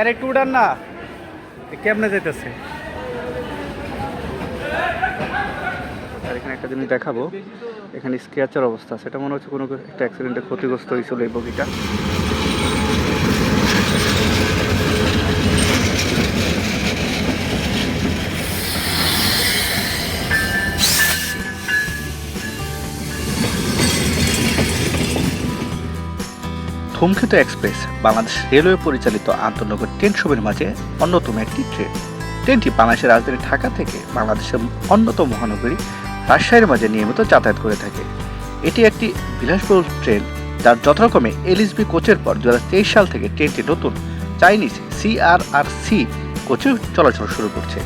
আর একটু উঠান না। কেমনে যেতেছে আর এখানে একটা জিনিস দেখাবো। এখানে স্ক্র্যাচের অবস্থা সেটা মনে হচ্ছে কোনো একটা অ্যাক্সিডেন্টে ক্ষতিগ্রস্ত হয়েছিল এই বগিটা। ধূমকেতু এক্সপ্রেস, বাংলাদেশ রেলওয়ে পরিচালিত আন্তনগর ট্রেন সময়ের মাঝে অন্যতম একটি ট্রেন। ট্রেনটি বাংলাদেশের রাজধানী ঢাকা থেকে বাংলাদেশের অন্যতম মহানগরী রাজশাহীর মাঝে নিয়মিত যাতায়াত করে থাকে। এটি একটি বিলাসবহুল ট্রেন, যার যথাক্রমে এলএসবি কোচের পর দু হাজার তেইশ সাল থেকে ট্রেনটি নতুন চাইনিজ সিআরআরসি কোচে চলাচল শুরু করছে।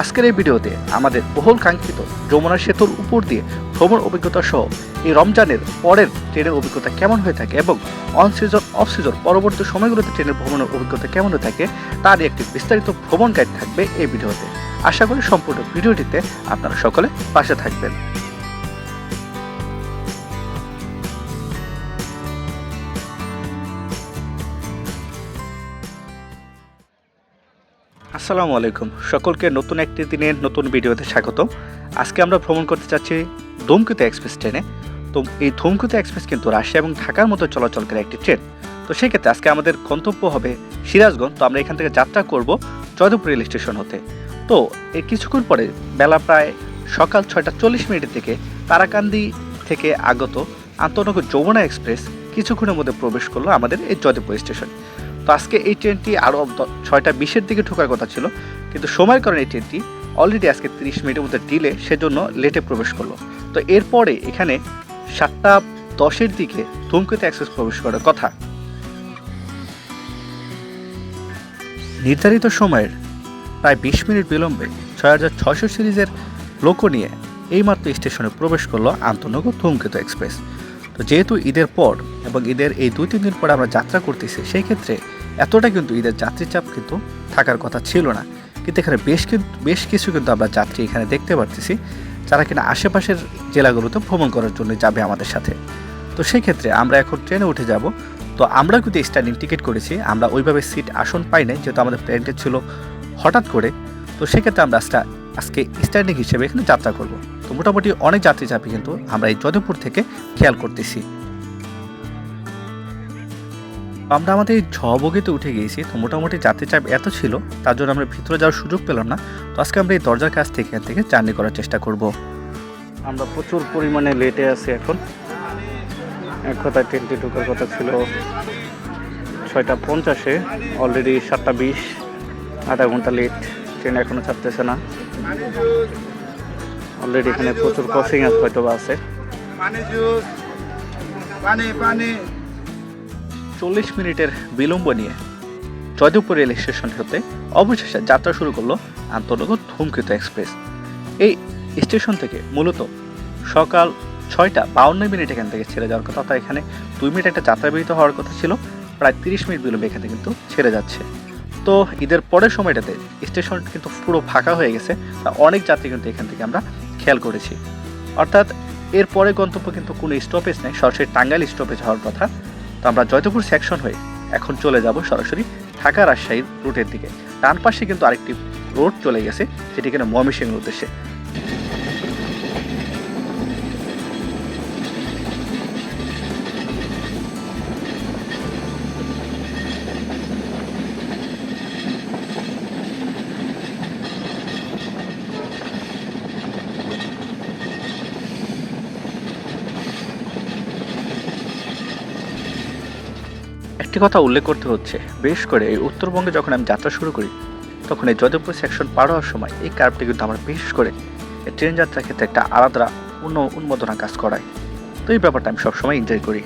আজকের এই ভিডিওতে আমাদের বহুল কাঙ্ক্ষিত যমুনা সেতুর উপর দিয়ে ভ্রমণ অভিজ্ঞতা সহ এই রমজানের পরের ট্রেনের অভিজ্ঞতা কেমন হয়ে থাকে এবং অন সিজন অফ সিজন পরবর্তী সময়গুলোতে ট্রেনের ভ্রমণের অভিজ্ঞতা কেমন হয়ে থাকে তারই একটি বিস্তারিত ভ্রমণ গাইড থাকবে এই ভিডিওতে। আশা করি সম্পূর্ণ ভিডিওটিতে আপনারা সকলে পাশে থাকবেন। আসসালামু আলাইকুম। সকলকে নতুন একটি দিনের নতুন ভিডিওতে স্বাগত আজকে আমরা ভ্রমণ করতে চাচ্ছি ধূমকেতু এক্সপ্রেস ট্রেনে। তো এই ধূমকেতু এক্সপ্রেস কিন্তু রাশিয়া এবং ঢাকার মতো চলাচলকারী একটি ট্রেন। তো সেক্ষেত্রে আজকে আমাদের গন্তব্য হবে সিরাজগঞ্জ। তো আমরা এখান থেকে যাত্রা করব জয়দেবপুর রেল স্টেশন হতে। তো এর কিছুক্ষণ পরে বেলা প্রায় সকাল ছয়টা চল্লিশ মিনিটের থেকে তারাকান্দি থেকে আগত আন্তনগর যমুনা এক্সপ্রেস কিছুক্ষণের মধ্যে প্রবেশ করল আমাদের এই জয়দেবপুর স্টেশন। তো আজকে এই ট্রেনটি আরও ছয়টা বিশের দিকে ঢোকার কথা ছিল। কিন্তু সময়ের কারণে এই ট্রেনটি অলরেডি আজকে তিরিশ মিনিটের মধ্যে ডিলে সেজন্য লেটে প্রবেশ করল। তো এরপরে এখানে সাতটা দশের দিকে ধূমকেতু এক্সপ্রেস প্রবেশ করার কথা। নির্ধারিত সময়ের প্রায় বিশ মিনিট বিলম্বে ছয় হাজার ছয়শো সিরিজের লোকো নিয়ে এইমাত্র স্টেশনে প্রবেশ করল আন্তনগর ধূমকেতু এক্সপ্রেস। তো যেহেতু ঈদের পর এবং ঈদের এই দুই, তিন দিন পরে আমরা যাত্রা করতেছি, সেই ক্ষেত্রে এতটা কিন্তু ঈদের যাত্রী চাপ কিন্তু থাকার কথা ছিল না। কিন্তু এখানে বেশ বেশ কিছু কিন্তু আমরা যাত্রী এখানে দেখতে পারতেছি। যারা কিনা আশেপাশের জেলাগুলোতে ভ্রমণ করার জন্য যাবে আমাদের সাথে। তো সেই ক্ষেত্রে আমরা এখন ট্রেনে উঠে যাব। তো আমরা কিন্তু স্ট্যান্ডিং টিকিট করেছি। আমরা ওইভাবে সিট আসন পাই নাই, যেহেতু আমাদের প্ল্যানটা ছিল হঠাৎ করে। তো সেক্ষেত্রে আমরা আজকে আজকে স্ট্যান্ডিং হিসেবে এখানে যাত্রা করব। তো মোটামুটি অনেক যাত্রী যাবে কিন্তু আমরা এই যদবপুর থেকে খেয়াল করতেছি। আমরা আমাদের এই ঝবগিতে উঠে গিয়েছি তো মোটামুটি যাত্রী চাপ এত ছিল তার জন্য আমরা ভিতরে যাওয়ার সুযোগ পেলাম না। তো আজকে আমরা এই দরজার কাছ থেকে এখান থেকে জার্নি করার চেষ্টা করব। আমরা প্রচুর পরিমাণে লেটে আছি এখন। এক কথায় ট্রেনটি ঢোকার কথা ছিল ছয়টা পঞ্চাশে অলরেডি সাতটা বিশ আধা ঘণ্টা লেট ট্রেন এখনও ছাড়তেছে না। অলরেডি এখানে প্রচুর ক্রসিং হয়তো বা আছে পানি পানি। চল্লিশ মিনিটের বিলম্ব নিয়ে জয়দেবপুর রেল স্টেশন হতে অবশেষে যাত্রা শুরু করল আন্তনগর ধূমকেতু এক্সপ্রেস। এই স্টেশন থেকে মূলত সকাল ছয়টা বাউন্ন মিনিট এখান থেকে ছেড়ে যাওয়ার কথা, অর্থাৎ এখানে দুই মিনিট একটা যাত্রা বিরত হওয়ার কথা ছিল, প্রায় তিরিশ মিনিট বিলম্বে এখান কিন্তু ছেড়ে যাচ্ছে। তো ঈদের পরের সময়টাতে স্টেশন কিন্তু পুরো ফাঁকা হয়ে গেছে, তা অনেক যাত্রী কিন্তু এখান থেকে আমরা খেয়াল করেছি। অর্থাৎ এর পরে গন্তব্য কিন্তু কোনো স্টপেজ নেই, সরাসরি টাঙ্গাইল স্টপেজ হওয়ার কথা। তো আমরা জয়দেবপুর সেকশন হয়ে এখন চলে যাব সরাসরি ঢাকা রাজশাহীর রুটের দিকে। ডান পাশে কিন্তু আরেকটি রোড চলে গেছে, সেটি কিনা ময়মনসিংহের উদ্দেশ্যে। কথা উল্লেখ করতে হচ্ছে। বেশ করে এই উত্তরবঙ্গে যখন আমি যাত্রা শুরু করি, তখন এই যদবপুর সেকশন পার হওয়ার সময় এই কার্ভটি কিন্তু আমার বিশেষ করে ট্রেন যাত্রার ক্ষেত্রে একটা আলাদা অন্য উন্মোদনা কাজ করায়। তো এই ব্যাপারটা আমি সবসময় এনজয় করি।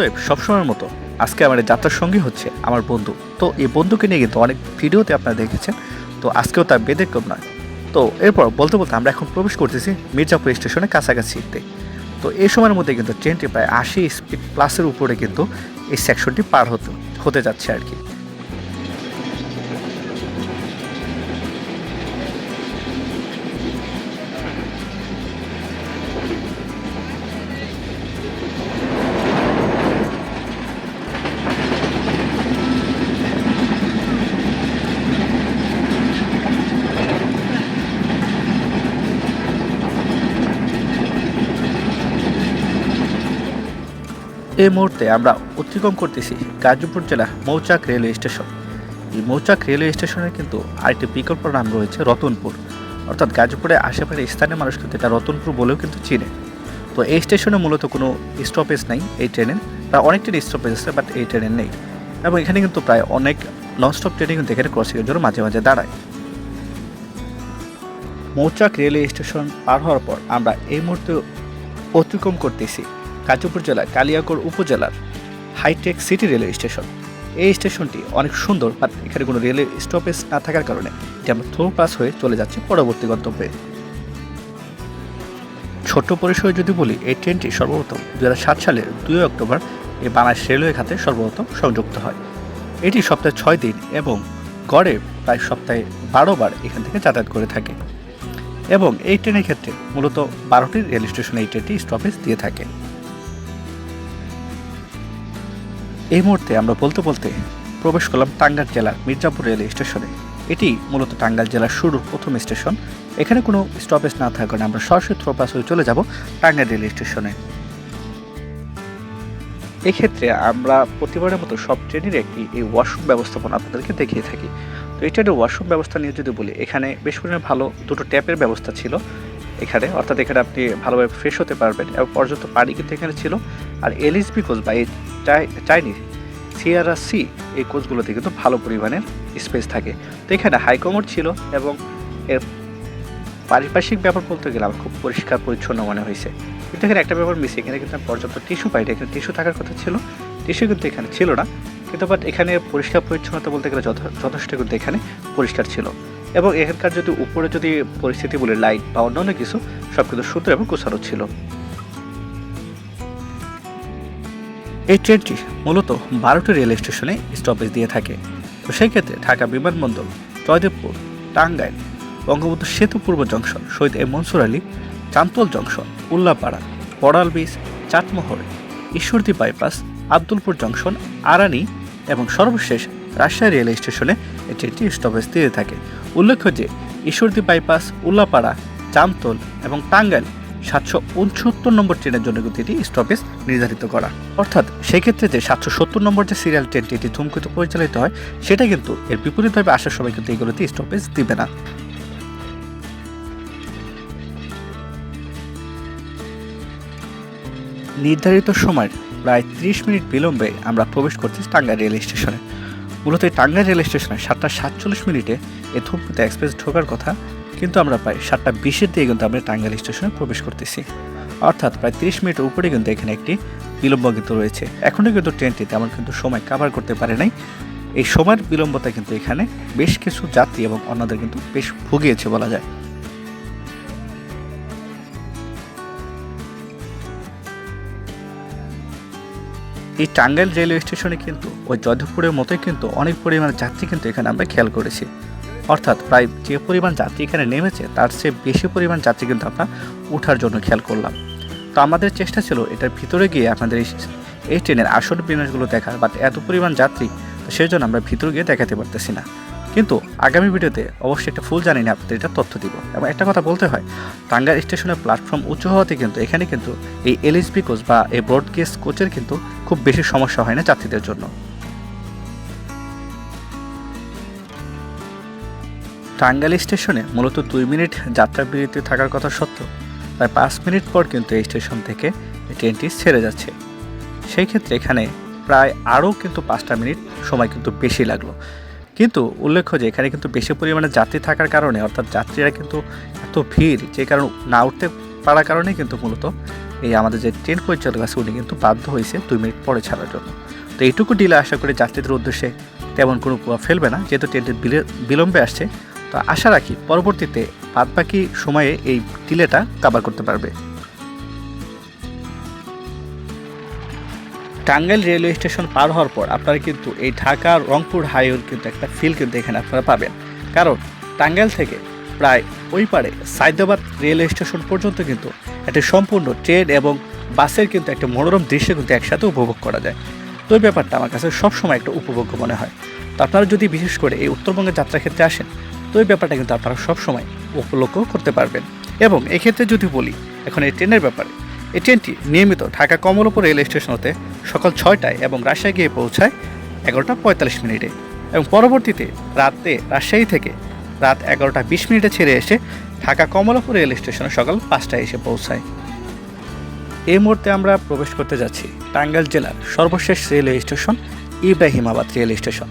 অতএব সবসময়ের মতো আজকে আমার যাত্রার সঙ্গী হচ্ছে আমার বন্ধু। তো এই বন্ধুকে নিয়ে কিন্তু অনেক ভিডিওতে আপনারা দেখেছেন। তো আজকেও তার বেদেক্রম নয়। তো এরপর বলতে বলতে আমরা এখন প্রবেশ করতেছি মির্জাপুর স্টেশনের কাছাকাছিতে তো। এই সময়ের মধ্যে কিন্তু ট্রেনটি প্রায় আশি স্পিড প্লাসের উপরে কিন্তু এই সেকশনটি পার হতে হতে যাচ্ছে আর কি। এই মুহূর্তে আমরা অতিক্রম করতেছি গাজীপুর জেলার মৌচাক রেলওয়ে স্টেশন। এই মৌচাক রেলওয়ে স্টেশনের কিন্তু আরেকটি বিকল্প নাম রয়েছে রতনপুর। অর্থাৎ গাজীপুরের আশেপাশে স্থানীয় মানুষ কিন্তু এটা রতনপুর বলেও কিন্তু চিনে। তো এই স্টেশনে মূলত কোনো স্টপেজ নেই এই ট্রেনের প্রায় অনেক ট্রেন স্টপেজ আছে বাট এই ট্রেনের নেই। এবং এখানে কিন্তু প্রায় অনেক ননস্টপ ট্রেনে কিন্তু এখানে ক্রসিংয়ের জন্য মাঝে মাঝে দাঁড়ায়। মৌচাক রেলওয়ে স্টেশন পার হওয়ার পর আমরা এই মুহূর্তে অতিক্রম করতেছি গাজীপুর জেলার কালিয়াকড় উপজেলার হাইটেক সিটি রেলওয়ে স্টেশন। এই স্টেশনটি অনেক সুন্দর বাট এখানে কোনো রেলওয়ে স্টপেজ না থাকার কারণে এটি আমরা থ্রো পাস হয়ে চলে যাচ্ছি পরবর্তী গন্তব্যে। ছোট্ট পরিসরে যদি বলি, এই ট্রেনটি সর্বপ্রথম দু হাজার সাত সালের দুই অক্টোবর এই বাংলাদেশ রেলওয়ে খাতে সর্বপ্রথম সংযুক্ত হয়। এটি সপ্তাহে ছয় দিন এবং গড়ে প্রায় সপ্তাহে বারো বার এখান থেকে যাতায়াত করে থাকে। এবং এই ট্রেনের ক্ষেত্রে মূলত বারোটি রেল স্টেশনে এই ট্রেনটি স্টপেজ দিয়ে থাকে। এই মুহূর্তে আমরা বলতে বলতে প্রবেশ করলাম টাঙ্গাইল জেলার মির্জাপুর রেল স্টেশনে। এটি মূলত টাঙ্গাইল জেলার শুরুর প্রথম স্টেশন। এখানে কোনো স্টপেজ না থাকার কারণে আমরা সরাসরি থ্রোপাস হয়ে চলে যাব টাঙ্গাইল রেল স্টেশনে। এক্ষেত্রে আমরা প্রতিবারের মতো সব ট্রেনের একটি এই ওয়াশরুম ব্যবস্থাপনা আপনাদেরকে দেখিয়ে থাকি। তো এই ট্রেনের ওয়াশরুম ব্যবস্থা নিয়ে যদি বলি, এখানে বেশ পরিমাণে ভালো দুটো ট্যাপের ব্যবস্থা ছিল। এখানে, অর্থাৎ এখানে আপনি ভালোভাবে ফ্রেশ হতে পারবেন। এবং পর্যাপ্ত পানি কিন্তু এখানে ছিল। আর এলএসবি কোচ বা এই চাই- চাইনিজ সিআরআর সি এই কোচগুলোতে কিন্তু ভালো পরিমাণের স্পেস থাকে। তো এখানে হাইকমোড ছিল এবং এর পারিপার্শ্বিক ব্যাপার বলতে গেলে আমার খুব পরিষ্কার, পরিচ্ছন্ন মনে হয়েছে। কিন্তু এখানে একটা ব্যাপার মিস এখানে কিন্তু পর্যাপ্ত টিস্যু পাই না। এখানে টিস্যু থাকার কথা ছিল। টিস্যু কিন্তু এখানে ছিল না। কিন্তু বাট এখানে পরিষ্কার, পরিচ্ছন্নতা বলতে গেলে যথে- যথেষ্ট কিন্তু এখানে পরিষ্কার ছিল। এবং এখানকার যদি উপরে যদি পরিস্থিতি বলে লাইট বা অন্যান্য কিছু, সব কিন্তু সুন্দর এবং গোছানো ছিল। এই ট্রেনটি মূলত বারোটি রেল স্টেশনে স্টপেজ দিয়ে থাকে। তো সেই ক্ষেত্রে ঢাকা বিমানবন্দর, Joydebpur, Tangail, Bangabandhu Setu Purba junction, Shahid M Mansur Ali Chantal junction, Ullapara, Baral beach Chatmohar, Ishwardi bypass Abdulpur junction, Arani এবং সর্বশেষ রাজশাহী রেল স্টেশনে এই ট্রেনটি স্টপেজ দিয়ে থাকে। উল্লেখ্য যে ঈশ্বরদী বাইপাস, উল্লাপাড়া, জামতল এবং টাঙ্গাইল সাতশো উনসত্তর নম্বর ট্রেনের জন্য এটি স্টপেজ নির্ধারিত করা। অর্থাৎ সেক্ষেত্রে যে সাতশো সত্তর নম্বর যে সিরিয়াল ট্রেনটি এটি ধূমকেতু পরিচালিত হয়, সেটা কিন্তু এর বিপরীতভাবে আসার সময় কিন্তু এগুলোতে স্টপেজ দিবে না। নির্ধারিত সময়ের প্রায় ত্রিশ মিনিট বিলম্বে আমরা প্রবেশ করছি টাঙ্গাইল রেল স্টেশনে। মূলত টাঙ্গাইল রেল স্টেশনে সাতটা সাতচল্লিশ মিনিটে এই ধূমকেতু এক্সপ্রেস ঢোকার কথা, কিন্তু আমরা প্রায় সাতটা বিশের দিকে কিন্তু আমরা টাঙ্গাইল স্টেশনে প্রবেশ করতেছি। অর্থাৎ প্রায় তিরিশ মিনিটের উপরে কিন্তু এখানে একটি বিলম্ব কিন্তু রয়েছে। এখনও কিন্তু ট্রেনটি তেমন কিন্তু সময় কাভার করতে পারে নাই। এই সময়ের বিলম্বতা কিন্তু এখানে বেশ কিছু যাত্রী এবং অন্যদের কিন্তু বেশ ভুগিয়েছে বলা যায়। এই টাঙ্গাইল রেলওয়ে স্টেশনে কিন্তু, ওই যোধপুরের মতোই কিন্তু অনেক পরিমাণে যাত্রী কিন্তু এখানে আমরা খেয়াল করেছি। অর্থাৎ প্রায় যে পরিমাণ যাত্রী এখানে নেমেছে, তার চেয়ে বেশি পরিমাণ যাত্রী কিন্তু আমরা ওঠার জন্য খেয়াল করলাম। তো আমাদের চেষ্টা ছিল এটার ভিতরে গিয়ে আপনাদের এই ট্রেনের আসল বিন্যাসগুলো দেখার বাট এত পরিমাণ যাত্রী, তো সেই জন্য আমরা ভিতরে গিয়ে দেখাতে পারতেছি না। কিন্তু আগামী ভিডিওতে অবশ্যই একটা ফুল জানি না আপনাদের এটা তথ্য দিব। এবং একটা কথা বলতে হয়, টাঙ্গাইল স্টেশনের প্ল্যাটফর্ম উঁচু হওয়াতে কিন্তু এখানে কিন্তু এই এলএসবি কোচ বা এই ব্রডগেজ কোচের কিন্তু খুব বেশি সমস্যা হয় না যাত্রীদের জন্য। টাঙ্গাইল স্টেশনে মূলত দুই মিনিট যাত্রা বিরতি থাকার কথা সত্ত্বেও প্রায় পাঁচ মিনিট পর কিন্তু এই স্টেশন থেকে ট্রেনটি ছেড়ে যাচ্ছে। সেই ক্ষেত্রে এখানে প্রায় আরও কিন্তু পাঁচটা মিনিট সময় কিন্তু বেশি লাগল। কিন্তু উল্লেখ্য যে এখানে কিন্তু বেশি পরিমাণে যাত্রী থাকার কারণে, অর্থাৎ যাত্রীরা কিন্তু এত ভিড় যে কারণে না উঠতে পারার কারণে কিন্তু মূলত এই আমাদের যে ট্রেন পরিচালক আছে উনি কিন্তু বাধ্য হয়েছে দুই মিনিট পরে ছাড়ার জন্য। তো এইটুকু ডিলে আশা করি যাত্রীদের উদ্দেশ্যে তেমন কোনো প্রভাব ফেলবে না। যেহেতু ট্রেনটি বিলে- বিলম্বে আসছে তো আশা রাখি পরবর্তীতে বাদবাকি সময়ে এই ডিলেটা কাভার করতে পারবে। টাঙ্গাইল রেলওয়ে স্টেশন পার হওয়ার পর আপনারা কিন্তু এই ঢাকা রংপুর হাইওয়ের কিন্তু একটা ফিল কিন্তু এখানে আপনারা পাবেন। কারণ টাঙ্গাইল থেকে প্রায় ওই পারে সাইদাবাদ রেলওয়ে স্টেশন পর্যন্ত কিন্তু একটা সম্পূর্ণ ট্রেন এবং বাসের কিন্তু একটা মনোরম দৃশ্য কিন্তু একসাথে উপভোগ করা যায়। তো এই ব্যাপারটা আমার কাছে সবসময় একটা উপভোগ্য মনে হয়। তো আপনারা যদি বিশেষ করে এই উত্তরবঙ্গের যাত্রা ক্ষেত্রে আসেন তো এই ব্যাপারটা কিন্তু আপনারা সবসময় উপলক্ষ করতে পারবেন। এবং এক্ষেত্রে যদি বলি, এখন এই ট্রেনের ব্যাপারে, এই ট্রেনটি নিয়মিত ঢাকা কমলপুর রেল স্টেশন হতে সকাল ছয়টায় এবং রাজশাহী গিয়ে পৌঁছায় এগারোটা পঁয়তাল্লিশ মিনিটে। এবং পরবর্তীতে রাতে রাজশাহী থেকে রাত এগারোটা বিশ মিনিটে ছেড়ে এসে ঢাকা কমলাপুর রেল স্টেশনে সকাল পাঁচটায় এসে পৌঁছায়। এই মুহূর্তে আমরা প্রবেশ করতে যাচ্ছি টাঙ্গাইল জেলার সর্বশেষ railway station, Ibrahimabad rail station.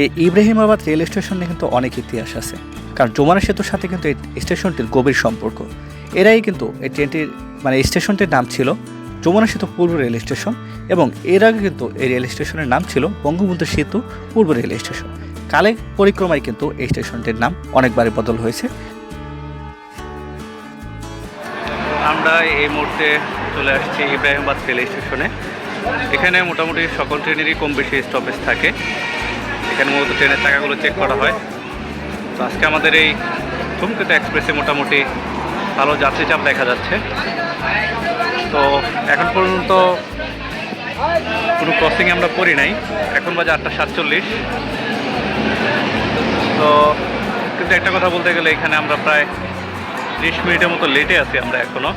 এই ইব্রাহিমাবাদ রেল স্টেশনে কিন্তু অনেক ইতিহাস আছে। কারণ যমুনা সেতুর সাথে কিন্তু এই স্টেশনটির গভীর সম্পর্ক। এরাই কিন্তু এই ট্রেনটির মানে স্টেশনটির নাম ছিল যমুনা সেতু পূর্ব রেল স্টেশন এবং এর আগে কিন্তু এই রেল স্টেশনের নাম ছিল বঙ্গবন্ধু সেতু পূর্ব রেল স্টেশন। কালে পরিক্রমায় কিন্তু এই স্টেশনটির নাম অনেকবারই বদল হয়েছে। আমরা এই মুহূর্তে চলে আসছি ইব্রাহিমাবাদ রেল স্টেশনে। এখানে মোটামুটি সকল ট্রেনেরই কম বেশি স্টপেজ থাকে। এখানে মূলত ট্রেনের চাকাগুলো চেক করা হয়। তো আজকে আমাদের এই ধূমকেতু এক্সপ্রেসে মোটামুটি ভালো যাত্রী চাপ দেখা যাচ্ছে। তো এখন পর্যন্ত কোনো ক্রসিং আমরা করি নাই। এখন বাজে আটটা সাতচল্লিশ। তো কিন্তু একটা কথা বলতে গেলে এখানে আমরা প্রায় ত্রিশ মিনিটের মতো লেটে আছি আমরা এখনও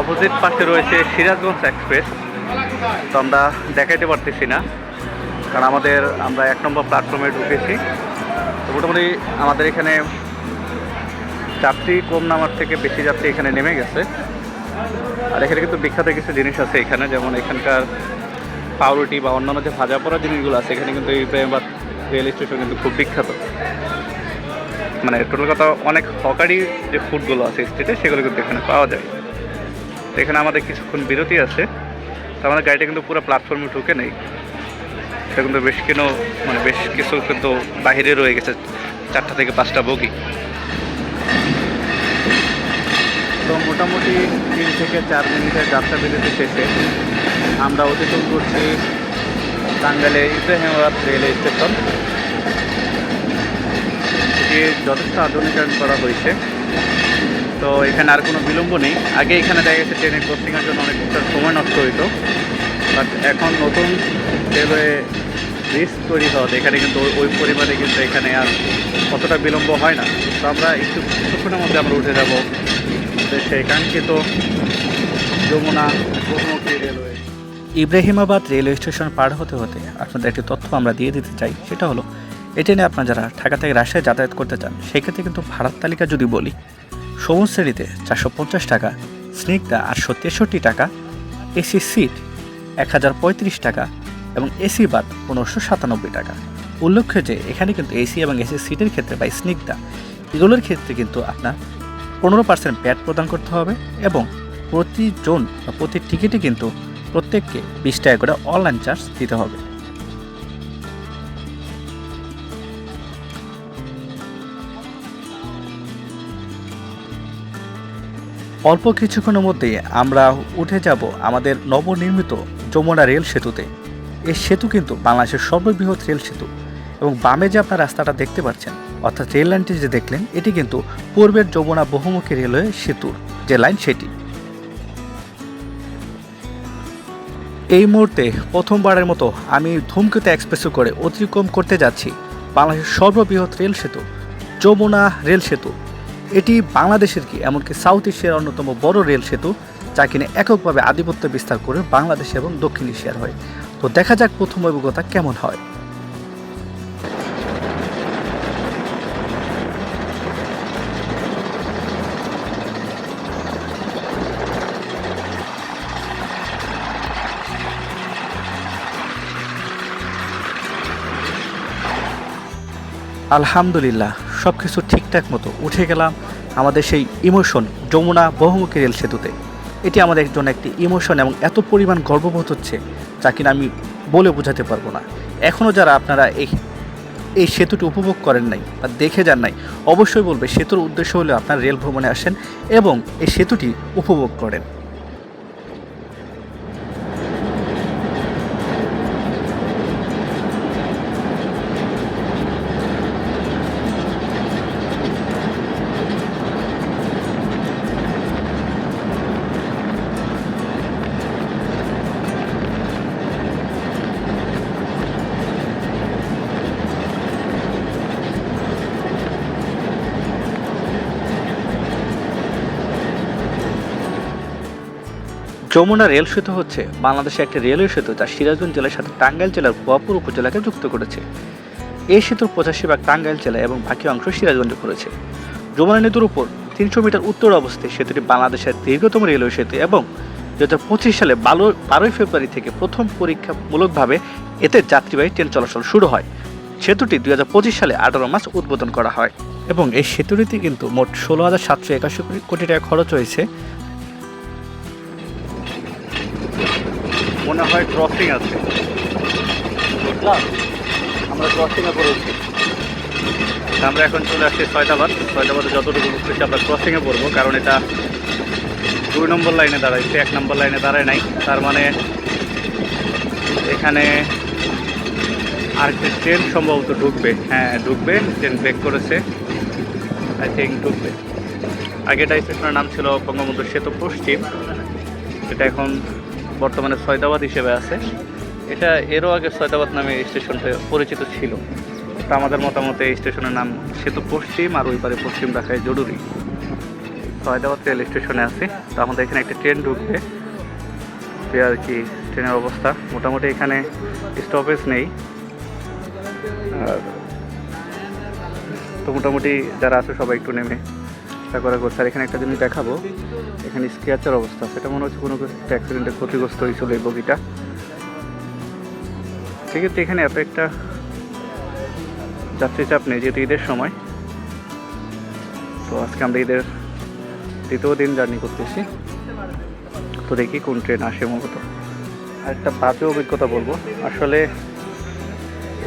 অপোজিট পাশে রয়েছে সিরাজগঞ্জ এক্সপ্রেস তো আমরা দেখাইতে পারতেছি না, কারণ আমাদের আমরা এক নম্বর প্ল্যাটফর্মে ঢুকেছি। তো মোটামুটি আমাদের এখানে যাত্রী কম নামার থেকে বেশি যাত্রী এখানে নেমে গেছে। আর এখানে কিন্তু বিখ্যাত কিছু জিনিস আছে এখানে, যেমন এখানকার পাউরুটি বা অন্যান্য যে ভাজা পড়া জিনিসগুলো আছে, এখানে কিন্তু ইব্রাহিমাবাদ রেল স্টেশন কিন্তু খুব বিখ্যাত। মানে টোটাল কথা অনেক হকারি যে ফুডগুলো আছে স্টেটে সেগুলো কিন্তু এখানে পাওয়া যায়। এখানে আমাদের কিছুক্ষণ বিরতি আছে। আমাদের গাড়িটা কিন্তু পুরো প্ল্যাটফর্মে ঢুকে নেই। এটা কিন্তু বেশ কেন মানে বেশ কিছু কিন্তু বাহিরে রয়ে গেছে, চারটা থেকে পাঁচটা বগি। তো মোটামুটি তিন থেকে চার মিনিটের যাত্রা বিরতি শেষে আমরা অতিক্রম করছি টাঙ্গাইলে ইব্রাহিমাবাদ রেল স্টেশন। এটি যথেষ্ট আধুনিকায়ন করা হয়েছে। তো এখানে আর কোনো বিলম্ব নেই। আগে এখানে দেখা গেছে ট্রেনের ক্রসিংয়ের জন্য অনেকটা সময় নষ্ট হইতো। বাট এখন নতুন রেলওয়ে ব্রিজ তৈরি হওয়াতে এখানে কিন্তু ওই- পরিমাণে কিন্তু এখানে আর অতটা বিলম্ব হয় না। তো আমরা একটু কিছুক্ষণের মধ্যে আমরা উঠে যাব। কাঙ্ক্ষিত যমুনা বহুমুখী রেলওয়ে ইব্রাহিমাবাদ রেলওয়ে স্টেশন পার হতে হতে আপনাদের একটি তথ্য আমরা দিয়ে দিতে চাই। সেটা হলো এই ট্রেনে আপনারা যারা ঢাকা থেকে রাজশাহী যাতায়াত করতে চান, সেক্ষেত্রে কিন্তু ভাড়ার তালিকা যদি বলি সবুজ শ্রেণীতে চারশো পঞ্চাশ টাকা, স্নিগ্ধা আটশো তেষট্টি টাকা, এসি সিট এক হাজার পঁয়ত্রিশ টাকা এবং এসি বাদ পনেরোশো সাতানব্বই টাকা। উল্লেখ্য যে এখানে কিন্তু এসি এবং এসি সিটের ক্ষেত্রে বা স্নিগ্ধা, এগুলোর ক্ষেত্রে কিন্তু আপনার পনেরো পার্সেন্ট প্যাড প্রদান করতে হবে এবং প্রতিজন বা প্রতি টিকিটে কিন্তু প্রত্যেককে বিশ টাকা করে অনলাইন চার্জ দিতে হবে। অল্প কিছুক্ষণের মধ্যেই আমরা উঠে যাব আমাদের নবনির্মিত যমুনা রেল সেতুতে। এই সেতু কিন্তু বাংলাদেশের সর্ববৃহৎ রেল সেতু এবং বামে যে আপনার রাস্তাটা দেখতে পাচ্ছেন, অর্থাৎ রেল লাইনটি যে দেখলেন, এটি কিন্তু পূর্বের যমুনা বহুমুখী রেলওয়ে সেতুর যে লাইন সেটি। এই মুহূর্তে প্রথমবারের মতো আমি ধূমকেতু এক্সপ্রেসে করে অতিক্রম করতে যাচ্ছি বাংলাদেশের সর্ববৃহৎ রেল সেতু, যমুনা রেল সেতু। এটি বাংলাদেশের কি? এমনকি সাউথ এশিয়ার অন্যতম বড় রেল সেতু, যা কিনা এককভাবে আধিপত্য বিস্তার করে বাংলাদেশ এবং দক্ষিণ এশিয়ার হয়। তো দেখা যাক প্রথম অভিজ্ঞতা কেমন হয়। আলহামদুলিল্লাহ। সব কিছু ঠিকঠাক মতো উঠে গেলাম আমাদের সেই ইমোশন যমুনা বহুমুখী রেল সেতুতে। এটি আমাদের জন্য একটি ইমোশন এবং এত পরিমাণ গর্ববোধ হচ্ছে যা কিনা আমি বলে বোঝাতে পারব না। এখনও যারা আপনারা এই এই সেতুটি উপভোগ করেন নাই বা দেখে যান নাই, অবশ্যই বলবে, সেতুর উদ্দেশ্য হলে আপনার রেল ভ্রমণে আসেন এবং এই সেতুটি উপভোগ করেন। যমুনা রেল সেতু হচ্ছে বাংলাদেশের একটি রেলওয়ে সেতু যা সিরাজগঞ্জ জেলার সাথে টাঙ্গাইল জেলার ভুয়াপুর উপজেলাকে যুক্ত করেছে। এই সেতুর পঁচাশি ভাগ টাঙ্গাইল জেলা এবং বাকি অংশ সিরাজগঞ্জে পড়েছে। যমুনা নদীর উপর তিনশো মিটার উত্তর অবস্থায় সেতুটি বাংলাদেশের দীর্ঘতম রেলওয়ে সেতু এবং দু হাজার পঁচিশ সালে বারো, বারোই ফেব্রুয়ারি থেকে প্রথম পরীক্ষামূলকভাবে এতে যাত্রীবাহী ট্রেন চলাচল শুরু হয়। সেতুটি দুই হাজার পঁচিশ সালে আঠারো মাস উদ্বোধন করা হয়। এবং এই সেতুটিতে কিন্তু মোট ষোলো হাজার সাতশো একাশি কোটি টাকা খরচ হয়েছে। মনে হয় ক্রসিং আছে। আমরা ক্রসিংয়ে পড়েছি। আমরা এখন চলে আসছি ছয়টাবাদ ছয়টাবাদে যতটুকু বুঝতেছি আমরা ক্রসিংয়ে পড়ব, কারণ এটা দুই নম্বর লাইনে দাঁড়াইছে, এক নম্বর লাইনে দাঁড়ায় নাই। তার মানে এখানে আরেকটি ট্রেন সম্ভবত ঢুকবে। হ্যাঁ ঢুকবে ট্রেন ব্রেক করেছে। আই থিঙ্ক ঢুকবে। আগেটা স্টেশনের নাম ছিল বঙ্গবন্ধু সেতু পশ্চিম। এটা এখন বর্তমানে সয়দাবাদ হিসেবে আছে। এটা এরও আগে সয়দাবাদ নামে স্টেশনটা পরিচিত ছিল। তা আমাদের মতামতে এই স্টেশনের নাম সেতু পশ্চিম আর ওই পারে পশ্চিম রাখাই জরুরি। সয়দাবাদ রেল স্টেশনে আছে। তো আমাদের এখানে একটা ট্রেন ঢুকবে। যে আর কি ট্রেনের অবস্থা। মোটামুটি এখানে স্টপেজ নেই। আর তো মোটামুটি যারা আছে সবাই একটু নেমে চেষ্টা করা করছে। আর এখানে একটা জিনিস দেখাবো। এখানে স্কেচার অবস্থা সেটা মনে হচ্ছে কোনো অ্যাক্সিডেন্টে ক্ষতিগ্রস্ত হয়েছিল এই বগিটা। সেক্ষেত্রে এখানে এত একটা যাত্রী চাপ নেই, যেহেতু ঈদের সময়। তো আজকে আমরা ঈদের দ্বিতীয় দিন জার্নি করতেছি। তো দেখি কোন ট্রেন আসে মূলত। আর একটা বাজে অভিজ্ঞতা বলব। আসলে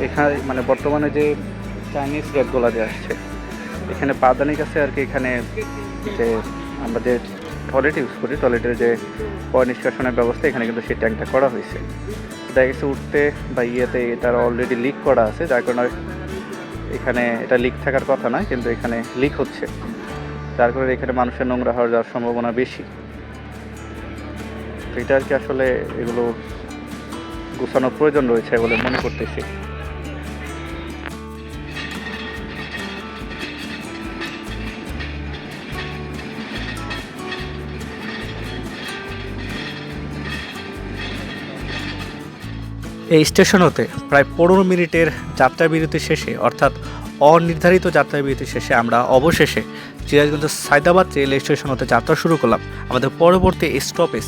এখানে মানে বর্তমানে যে চাইনিজ গেটগুলো যে আসছে এখানে পাদানির কাছে আর কি, এখানে যে আমরা যে টয়লেট ইউজ করি টয়লেটের যে পয় নিষ্কাশনের ব্যবস্থা, এখানে কিন্তু সেই ট্যাঙ্কটা করা হয়েছে। দেখা গেছে উঠতে বা ইয়েতে এটার অলরেডি লিক করা আছে, যার কারণে এখানে এটা লিক থাকার কথা নয়, কিন্তু এখানে লিক হচ্ছে। যার কারণে এখানে মানুষের নোংরা হওয়ার যাওয়ার সম্ভাবনা বেশি। এটা আর কি আসলে এগুলো গুছানোর প্রয়োজন রয়েছে বলে মনে করতেছি। এই স্টেশন হতে প্রায় পনেরো মিনিটের যাত্রা বিরতি শেষে, অর্থাৎ অনির্ধারিত যাত্রা বিরতি শেষে আমরা অবশেষে সিরাজগঞ্জ সায়দাবাদ রেল স্টেশন হতে যাত্রা শুরু করলাম। আমাদের পরবর্তী স্টপেজ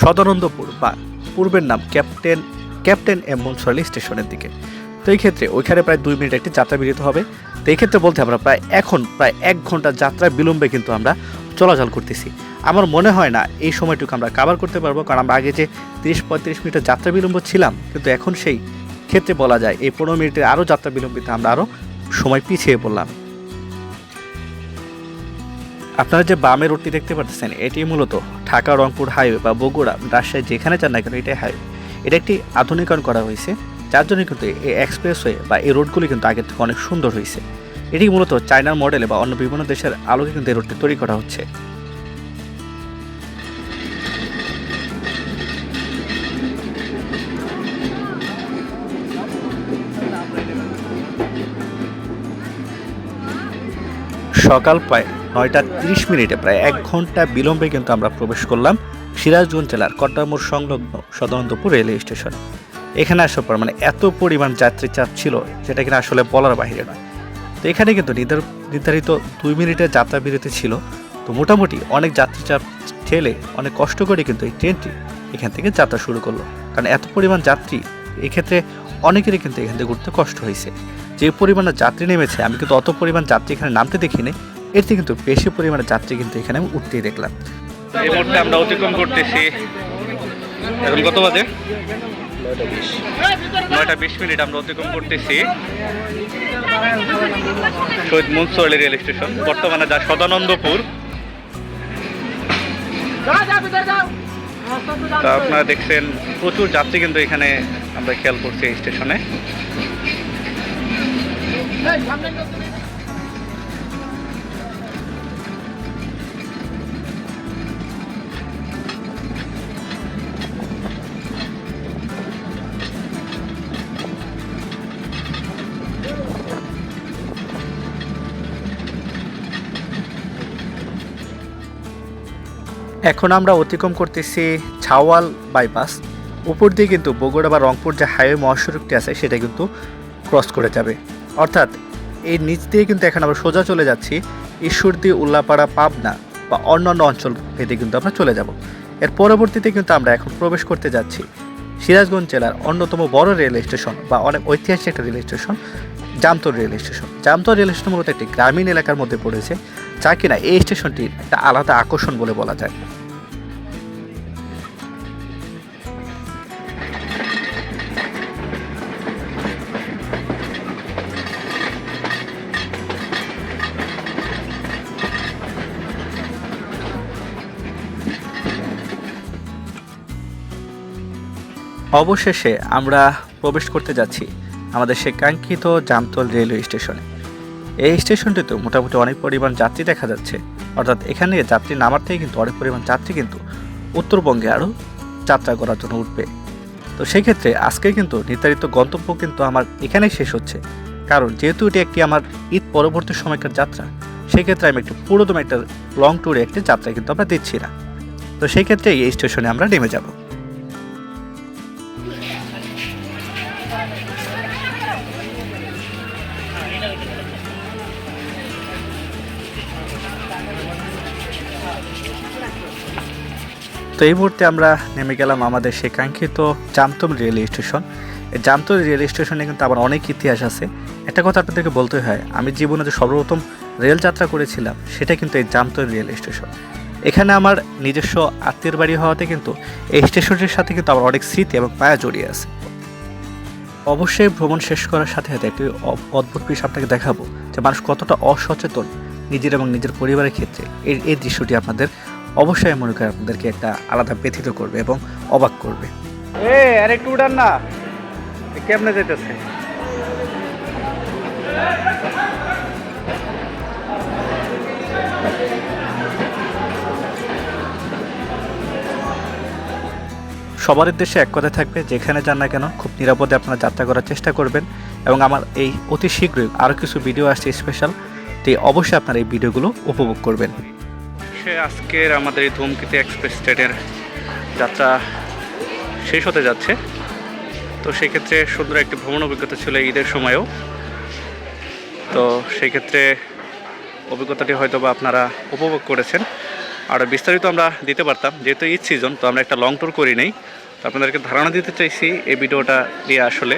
সদানন্দপুর বা পূর্বের নাম ক্যাপ্টেন ক্যাপ্টেন এম মনসুরালি স্টেশনের দিকে। তো এই ক্ষেত্রে ওইখানে প্রায় দুই মিনিট একটি যাত্রা বিরতি হবে। তো এই ক্ষেত্রে বলতে আমরা প্রায় এখন প্রায় এক ঘণ্টা যাত্রা বিলম্বে কিন্তু আমরা চলাচল করতেছি। আমার মনে হয় না এই সময়টুকু আমরা কাভার করতে পারব, কারণ আমরা আগে যে তিরিশ পঁয়ত্রিশ মিনিটের যাত্রা বিলম্ব ছিলাম, কিন্তু এখন সেই ক্ষেত্রে বলা যায় এই পনেরো মিনিটের আরও যাত্রা বিলম্বিতে আমরা আরও সময় পিছিয়ে পড়লাম। আপনারা যে বামে রোডটি দেখতে পাচ্ছেন, এটি মূলত ঢাকা, রংপুর হাইওয়ে বা বগুড়া, রাজশাহী যেখানে যান না কেন এটাই হাইওয়ে। এটা একটি আধুনিকরণ করা হয়েছে। যার জন্য কিন্তু এই এক্সপ্রেসওয়ে বা এই রোডগুলি কিন্তু আগের থেকে অনেক সুন্দর হয়েছে এটি মূলত চায়নার মডেলে বা অন্য বিভিন্ন দেশের আলোকে কিন্তু এই রোডটি তৈরি করা হচ্ছে। সকাল প্রায় নয়টা তিরিশ মিনিটে প্রায় এক ঘণ্টা বিলম্বে কিন্তু আমরা প্রবেশ করলাম সিরাজগঞ্জ জেলার কট্টামোড় সংলগ্ন সদানন্দপুর রেলওয়ে স্টেশন। এখানে আসার পর মানে এত পরিমাণ যাত্রী চাপ ছিল যেটা কিনা আসলে বলার বাহিরে নয়। তো এখানে কিন্তু নির্ধার- নির্ধারিত দুই মিনিটের যাত্রা বিরতি ছিল। তো মোটামুটি অনেক যাত্রী চাপ ঠেলে অনেক কষ্ট করে কিন্তু এই ট্রেনটি এখান থেকে যাত্রা শুরু করল। কারণ এত পরিমাণ যাত্রী, এক্ষেত্রে অনেকেরই কিন্তু এখান থেকে ঘুরতে কষ্ট হয়েছে। যে পরিমাণে যাত্রী নেমেছে, আমি কিন্তু অত পরিমাণ যাত্রী এখানে নামতে দেখিনি। থেকে কিন্তু বেশি পরিমাণে যাত্রী কিন্তু এখানে আমি উঠতেই দেখলাম। এই মুহূর্তে আমরা অতিক্রম করতেছি। এখন কত বাজে? নয়টা বিশ। মিনিট আমরা অতিক্রম করতেছি। শহীদ মুন্সুয়ালি রেল স্টেশন বর্তমানে যা সদানন্দপুর। তা আপনারা দেখছেন প্রচুর যাত্রী কিন্তু এখানে আমরা খেয়াল করছি এই স্টেশনে। এখন আমরা অতিক্রম করতেছি ছাওয়াল বাইপাস উপর দিয়ে কিন্তু বগুড়া বা রংপুর যে হাইওয়ে মহাসড়কটি আছে, সেটা কিন্তু ক্রস করে যাবে। অর্থাৎ এই নিচ দিয়ে কিন্তু এখন আমরা সোজা চলে যাচ্ছি ঈশ্বরদী, উল্লাপাড়া, পাবনা বা অন্যান্য অঞ্চল ভেদে কিন্তু আমরা চলে যাব। এর পরবর্তীতে কিন্তু আমরা এখন প্রবেশ করতে যাচ্ছি সিরাজগঞ্জ জেলার অন্যতম বড় রেল স্টেশন বা অনেক ঐতিহাসিক একটা rail station Jamtara rail station. Jamtara rail station মূলত একটি গ্রামীণ এলাকার মধ্যে পড়েছে। যা কিনা এই স্টেশনটির একটা আলাদা আকর্ষণ বলে বলা যায়। অবশেষে আমরা প্রবেশ করতে যাচ্ছি আমাদের সে কাঙ্ক্ষিত জামতল রেলওয়ে স্টেশনে। এই স্টেশনটিতে মোটামুটি অনেক পরিমাণ যাত্রী দেখা যাচ্ছে। অর্থাৎ এখানে যাত্রী নামার থেকে কিন্তু অনেক পরিমাণ যাত্রী কিন্তু উত্তরবঙ্গে আরও যাত্রা করার জন্য উঠবে। তো সেই ক্ষেত্রে আজকে কিন্তু নির্ধারিত গন্তব্য কিন্তু আমার এখানেই শেষ হচ্ছে। কারণ যেহেতু এটি একটি আমার ঈদ পরবর্তী সময়কার যাত্রা সেই ক্ষেত্রে আমি একটু পুরোদম একটা লং ট্যুরে একটি যাত্রা কিন্তু আমরা দিচ্ছি না। তো সেই ক্ষেত্রে এই স্টেশনে আমরা নেমে যাব। তো এই মুহূর্তে আমরা নেমে গেলাম আমাদের সেই কাঙ্ক্ষিত জামতম রেল স্টেশন। এই জামতম রেল স্টেশনে কিন্তু আবার অনেক ইতিহাস আছে। একটা কথা আপনাদেরকে বলতে হয়, আমি জীবনে যে সর্বপ্রথম রেল যাত্রা করেছিলাম, সেটা কিন্তু এই জামতম রেল স্টেশন। এখানে আমার নিজস্ব আত্মীয়ের বাড়ি হওয়াতে কিন্তু এই স্টেশনটির সাথে কিন্তু আমার অনেক স্মৃতি এবং পায়া জড়িয়ে আছে। অবশ্যই ভ্রমণ শেষ করার সাথে সাথে একটি অদ্ভুত বিষয় আপনাকে দেখাবো যে মানুষ কতটা অসচেতন নিজের এবং নিজের পরিবারের ক্ষেত্রে। এই এই দৃশ্যটি আপনাদের অবশ্যই মনে করে আপনাদেরকে একটা আলাদা ব্যথিত করবে এবং অবাক করবে। এ আরে একটু উড়ান না কেমনে যেতেছে সবার দেশে এক কথা থাকবে যেখানে যান না কেন খুব নিরাপদে আপনারা যাত্রা করার চেষ্টা করবেন এবং আমার এই অতি শীঘ্রই আরও কিছু ভিডিও আসছে স্পেশাল তো অবশ্যই আপনারা এই ভিডিওগুলো উপভোগ করবেন। সে আজকের আমাদের এই ধূমকেতু এক্সপ্রেস ট্রেনের যাত্রা শেষ হতে যাচ্ছে। তো সেক্ষেত্রে সুন্দর একটি ভ্রমণ অভিজ্ঞতা ছিল ঈদের সময়ও। তো সেই ক্ষেত্রে অভিজ্ঞতাটি হয়তো বা আপনারা উপভোগ করেছেন। আর বিস্তারিত আমরা দিতে পারতাম, যেহেতু ঈদ সিজন তো আমরা একটা লং ট্যুর করি নেই। তো আপনাদেরকে ধারণা দিতে চাইছি এই ভিডিওটা দিয়ে আসলে।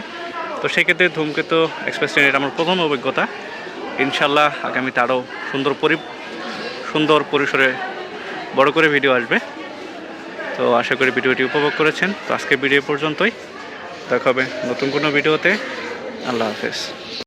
তো সেক্ষেত্রে ধূমকেতু এক্সপ্রেস ট্রেনের আমার প্রথম অভিজ্ঞতা। ইনশাল্লাহ আগামীতে আরও সুন্দর পরি সুন্দর পরিসরে বড় করে ভিডিও আসবে। তো আশা করি ভিডিওটি উপভোগ করেছেন। তো আজকের ভিডিও পর্যন্তই। দেখাবে নতুন কোনো ভিডিওতে আল্লাহ হাফেজ।